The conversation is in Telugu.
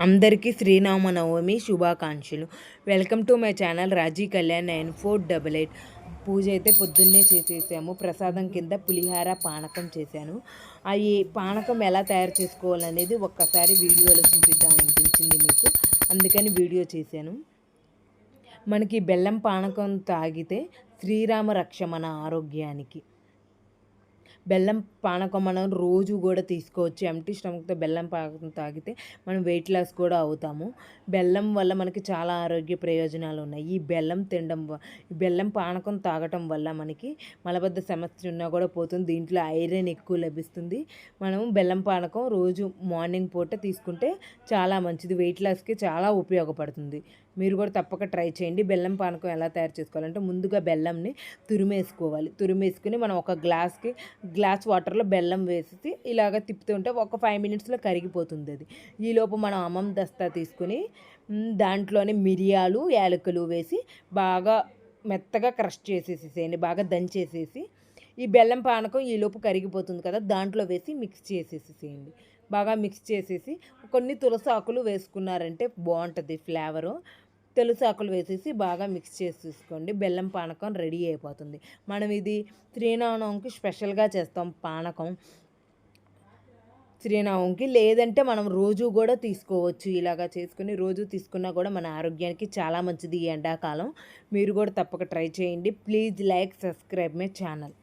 అందరికీ శ్రీరామనవమి శుభాకాంక్షలు. Welcome to my channel Raji Kalyan nine four double eight. పూజ అయితే పొద్దున్నే చేసేసాము. ప్రసాదం కింద పులిహార పానకం చేశాను. అవి పానకం ఎలా తయారు చేసుకోవాలనేది ఒక్కసారి వీడియోలో చూపిద్దామనిపించింది మీకు. అందుకని వీడియో చేశాను. మనకి బెల్లం పానకం తాగితే శ్రీరామ రక్ష మన ఆరోగ్యానికి. బెల్లం పానకం మనం రోజు కూడా తీసుకోవచ్చు. ఎంటీ స్టమక్తో బెల్లం పానకం తాగితే మనం వెయిట్ లాస్ కూడా అవుతాము. బెల్లం వల్ల మనకి చాలా ఆరోగ్య ప్రయోజనాలు ఉన్నాయి. ఈ బెల్లం తినడం ఈ బెల్లం పానకం తాగటం వల్ల మనకి మలబద్ధ సమస్య ఉన్నా కూడా పోతుంది. దీంట్లో ఐరన్ ఎక్కువ లభిస్తుంది. మనం బెల్లం పానకం రోజు మార్నింగ్ పూట తీసుకుంటే చాలా మంచిది. వెయిట్ లాస్కి చాలా ఉపయోగపడుతుంది. మీరు కూడా తప్పక ట్రై చేయండి. బెల్లం పానకం ఎలా తయారు చేసుకోవాలంటే ముందుగా బెల్లంని తురిమేసుకోవాలి. తురిమేసుకుని మనం ఒక గ్లాస్కి గ్లాస్ వాటర్లో బెల్లం వేసి ఇలాగ తిప్పుతుంటే ఒక ఫైవ్ మినిట్స్లో కరిగిపోతుంది అది. ఈలోపు మనం అమ్మం దస్తా తీసుకుని దాంట్లోనే మిరియాలు యాలకులు వేసి బాగా మెత్తగా క్రష్ చేసేసేసేయండి బాగా దంచేసేసి ఈ బెల్లం పానకం ఈలోపు కరిగిపోతుంది కదా దాంట్లో వేసి మిక్స్ చేసేసేసేయండి బాగా మిక్స్ చేసేసి కొన్ని తులసి ఆకులు వేసుకున్నారంటే బాగుంటుంది ఫ్లేవరు. తెలుసాకులు వేసేసి బాగా మిక్స్ చేసి తీసుకోండి బెల్లం పానకం రెడీ అయిపోతుంది. మనం ఇది శ్రీనవనంకి స్పెషల్గా చేస్తాం పానకం. శ్రీనవంకి లేదంటే మనం రోజు కూడా తీసుకోవచ్చు. ఇలాగా చేసుకుని రోజు తీసుకున్నా కూడా మన ఆరోగ్యానికి చాలా మంచిది ఈ ఎండాకాలం. మీరు కూడా తప్పక ట్రై చేయండి. Please like subscribe my channel.